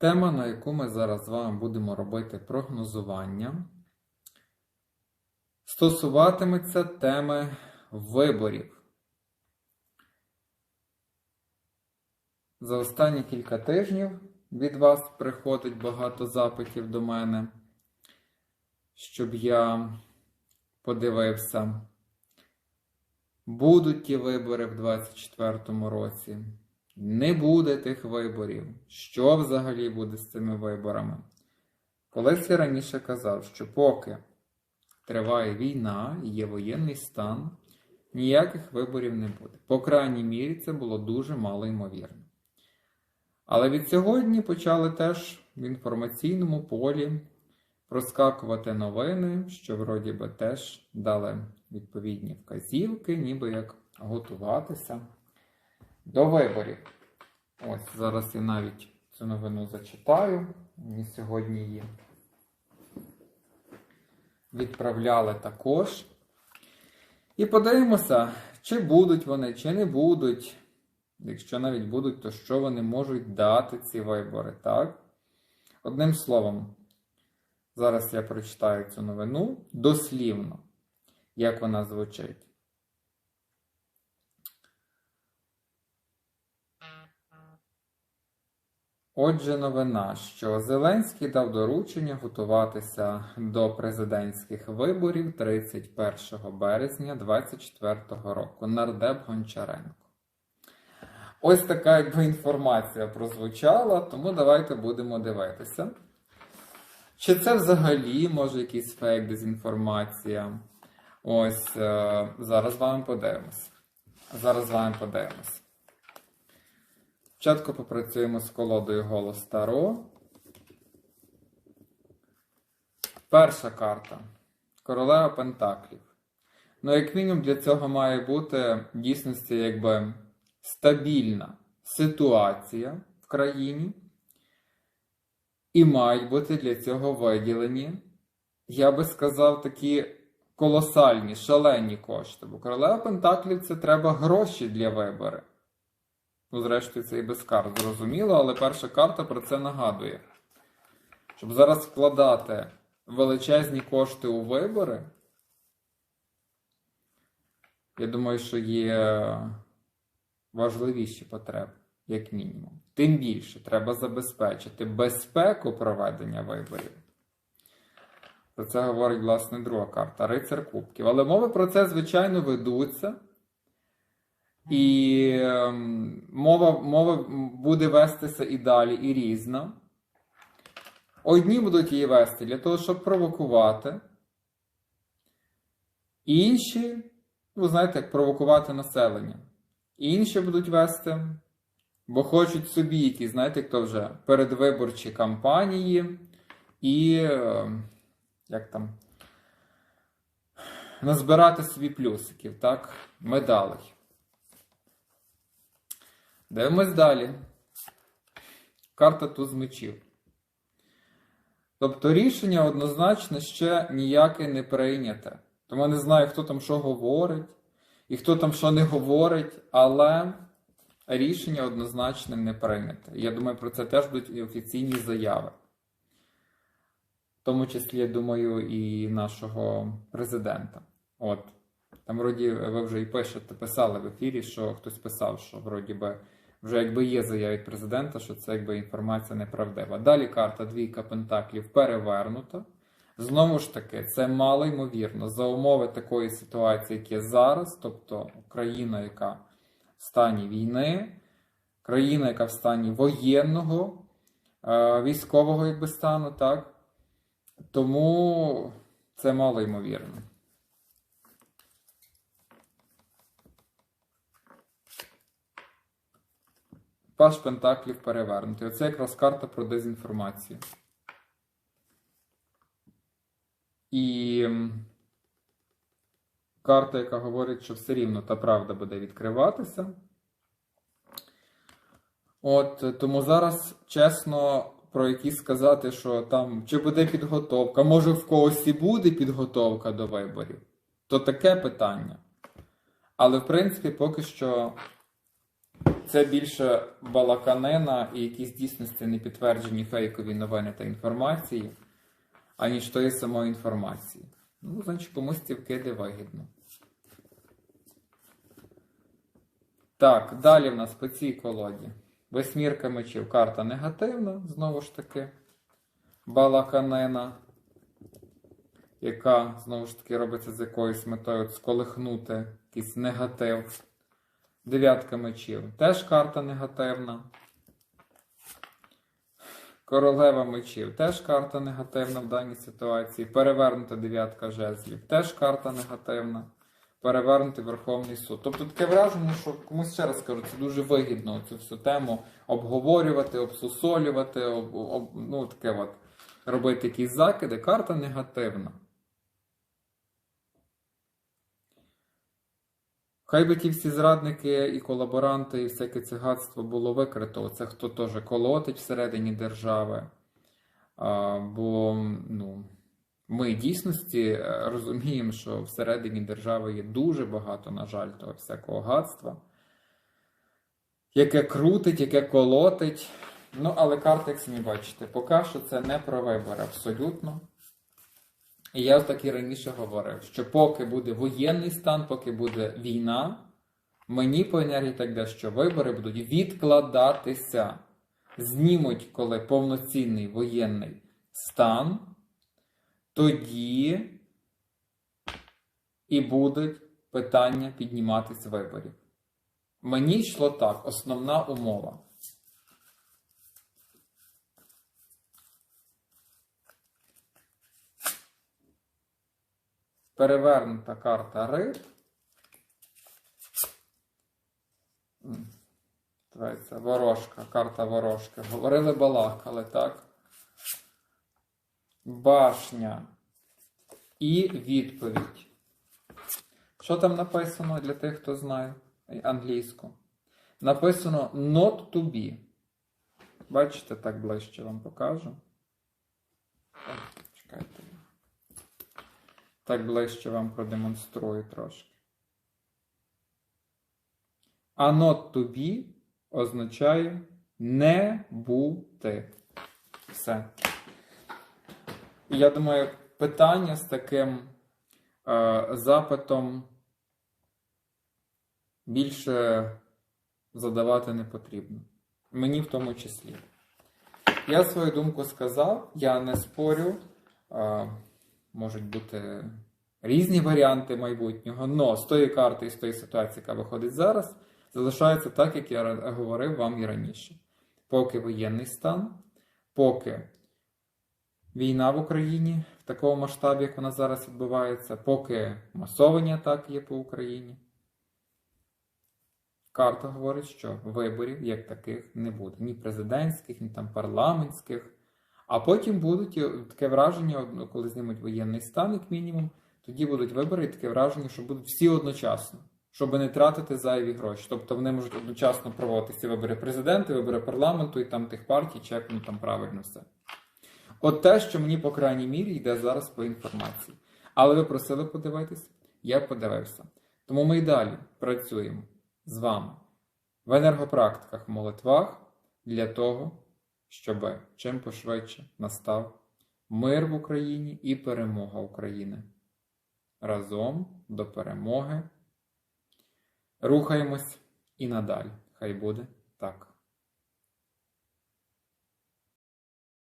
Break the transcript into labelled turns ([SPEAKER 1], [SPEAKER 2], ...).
[SPEAKER 1] Тема, на яку ми зараз з вами будемо робити прогнозування, стосуватиметься теми виборів. За останні кілька тижнів від вас приходить багато запитів до мене, щоб я подивився, будуть ті вибори в 2024 році. Не буде тих виборів. Що взагалі буде з цими виборами? Колись я раніше казав, що поки триває війна і є воєнний стан, ніяких виборів не буде. По крайній мірі, це було дуже мало ймовірно. Але від сьогодні почали теж в інформаційному полі проскакувати новини, що вроді би теж дали відповідні вказівки, ніби як готуватися до виборів. Ось зараз я навіть цю новину зачитаю. Мені сьогодні її відправляли також. І подивимося, чи будуть вони, чи не будуть. Якщо навіть будуть, то що вони можуть дати ці вибори, так? Одним словом, зараз я прочитаю цю новину дослівно, як вона звучить. Отже, новина, що Зеленський дав доручення готуватися до президентських виборів 31 березня 2024 року. Нардеп Гончаренко. Ось така якби інформація прозвучала, тому давайте будемо дивитися. Чи це взагалі може якийсь фейк, дезінформація? Ось е, зараз з вами подивимось. Зараз з вами подивимось. Спочатку попрацюємо з колодою голос Таро. Перша карта. Королева Пентаклів. Ну, як мінімум, для цього має бути в дійсності якби стабільна ситуація в країні. І мають бути для цього виділені, я би сказав, такі колосальні, шалені кошти. Бо королева Пентаклів це треба гроші для вибору. Ну, зрештою, це і без карт, зрозуміло, але перша карта про це нагадує. Щоб зараз вкладати величезні кошти у вибори, я думаю, що є важливіші потреби, як мінімум. Тим більше треба забезпечити безпеку проведення виборів. Про це говорить, власне, друга карта Рицар Кубків. Але мови про це, звичайно, ведуться. І ем, мова мова буде вестися і далі, і різна. Одні будуть її вести для того, щоб провокувати. Інші, ви знаєте, як провокувати населення. Інші будуть вести, бо хочуть собі якісь, знаєте, хто вже передвиборчі кампанії і ем, як там назбирати собі плюсиків, так, медалей. Дивимось далі. Карта туз мечів. Тобто рішення однозначно ще ніяке не прийняте. Тому я не знаю, хто там що говорить, і хто там що не говорить, але рішення однозначно не прийняте. Я думаю, про це теж будуть і офіційні заяви. В тому числі, я думаю, і нашого президента. От. Там, вроді, ви вже і пишете, писали в ефірі, що хтось писав, що вроді би вже якби є заява від президента, що це якби інформація неправдива. Далі карта двійка Пентаклів перевернута. Знову ж таки, це мало ймовірно за умови такої ситуації, як є зараз, тобто країна, яка в стані війни, країна, яка в стані воєнного, е, військового якби стану, так? Тому це мало ймовірно. Паш Пентаклів перевернутий. Оце якраз карта про дезінформацію. І карта, яка говорить, що все рівно та правда буде відкриватися. От, тому зараз чесно про якісь сказати, що там чи буде підготовка, може в когось і буде підготовка до виборів, то таке питання. Але в принципі, поки що Це більше балаканина і якісь дійсності непідтверджені фейкові новини та інформації, аніж тої самої інформації. Ну, значить, комусь ці вкиди вигідно. Так, далі в нас по цій колоді. Восьмірка мечів. Карта негативна, знову ж таки. Балаканина, яка, знову ж таки, робиться з якоюсь метою сколихнути якийсь негатив. Дев'ятка мечів. Теж карта негативна. Королева мечів. Теж карта негативна в даній ситуації. Перевернута дев'ятка жезлів. Теж карта негативна. Перевернутий Верховний суд. Тобто таке враження, що комусь ще раз скажу, це дуже вигідно цю всю тему обговорювати, обсусолювати, об, об, ну таке от, робити якісь закиди. Карта негативна. Хай би ті всі зрадники і колаборанти, і всяке цигатство було викрито. Це хто теж колотить всередині держави. А, бо ну, ми дійсності е, розуміємо, що всередині держави є дуже багато, на жаль, того всякого гадства, яке крутить, яке колотить. Ну, але карти, як самі бачите, поки що це не про вибори абсолютно. І я так і раніше говорив, що поки буде воєнний стан, поки буде війна, мені по енергії так де, що вибори будуть відкладатися. Знімуть, коли повноцінний воєнний стан, тоді і будуть питання підніматись виборів. Мені йшло так, основна умова. Перевернута карта риб. М, Називається ворожка, карта ворожки. Говорили балакали, так? Башня. І відповідь. Що там написано для тих, хто знає англійську? Написано not to be. Бачите, так ближче вам покажу. Так, ближче вам продемонструю трошки. А not to be означає не бути. Все. І я думаю, питання з таким е, запитом більше задавати не потрібно. Мені в тому числі. Я свою думку сказав, я не спорю. Е, можуть бути різні варіанти майбутнього, але з тої карти і з тої ситуації, яка виходить зараз, залишається так, як я говорив вам і раніше. Поки воєнний стан, поки війна в Україні в такому масштабі, як вона зараз відбувається, поки масовані атаки є по Україні. Карта говорить, що виборів як таких не буде. Ні президентських, ні там парламентських. А потім будуть таке враження, ну, коли знімуть воєнний стан, як мінімум, тоді будуть вибори, і таке враження, що будуть всі одночасно, щоб не тратити зайві гроші. Тобто вони можуть одночасно проводитися вибори президента, вибори парламенту і там тих партій, чи воно там правильно все. От те, що мені, по крайній мірі, йде зараз по інформації. Але ви просили подивитись, я подивився. Тому ми й далі працюємо з вами в енергопрактиках, молитвах для того, щоб чим пошвидше настав мир в Україні і перемога України. Разом до перемоги. Рухаємось і надалі. Хай буде так.